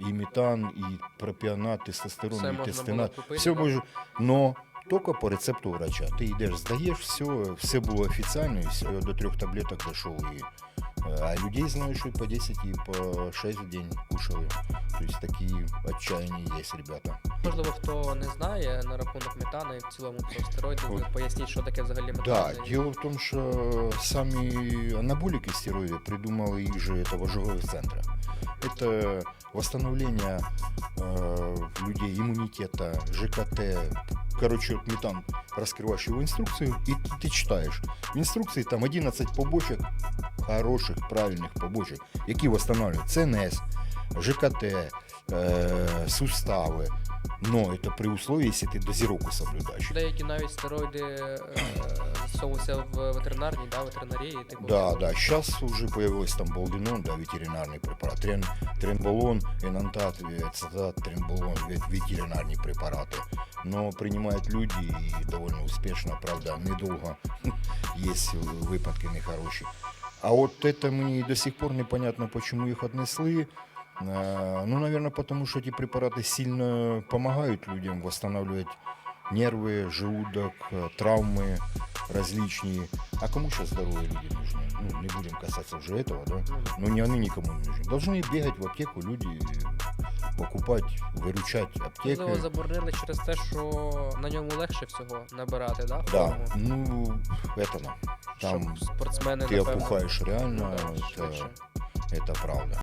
и метан, и пропионат, тестостерон, Все и можна тестинат. було купити, Все да? може, но только по рецепту врача. Ты идешь, сдаешь, все, все было официально, и все, до трех таблеток дошел. И, э, а людей знаю, что и по 10, и по 6 в день кушали. То есть такие отчаяния есть, ребята. Можливо, хто не знає на рахунок метану і в цілому про стероїди, ви От. поясніть, що таке взагалі метан. Да, і- дело в том, что сами анаболики стероиды придумал их же этого ожоговых центра. Это восстановление э, людей иммунитета, ЖКТ. Короче, вот метан, раскрываешь его инструкцию, и ты, ты читаешь. В инструкции там 11 побочек, хороших, правильных побочек, які восстанавливают ЦНС, ЖКТ, э, суставы. Но это при условии, если ты дозировку соблюдаешь. Деякі навіть стероїди е, застосовуються в ветеринарній, да, ветеринарії. Типу, Да, да, сейчас уже появилось там болдинон, да, ветеринарный препарат, трен, тренболон, энантат, цитат, тренболон, ве- ветеринарные препараты. Но принимают люди и довольно успешно, правда, недолго есть выпадки нехорошие. А вот это мне до сих пор непонятно, почему их отнесли. Э, Ну, наверное, потому что эти препараты сильно помогают людям восстанавливать нервы, желудок, э, травмы различные. А кому сейчас здоровые люди нужны? Ну, не будем касаться уже этого, да? Ну, Но не они никому не нужны. Должны бегать в аптеку люди, покупать, выручать Можливо, аптеки. заборонили через те, що на ньому легше всього набирати, да? Да, форму? ну, это да. Там Щоб спортсмени, ты напевно, опухаешь реально, ну, да, это, швидше. это правда.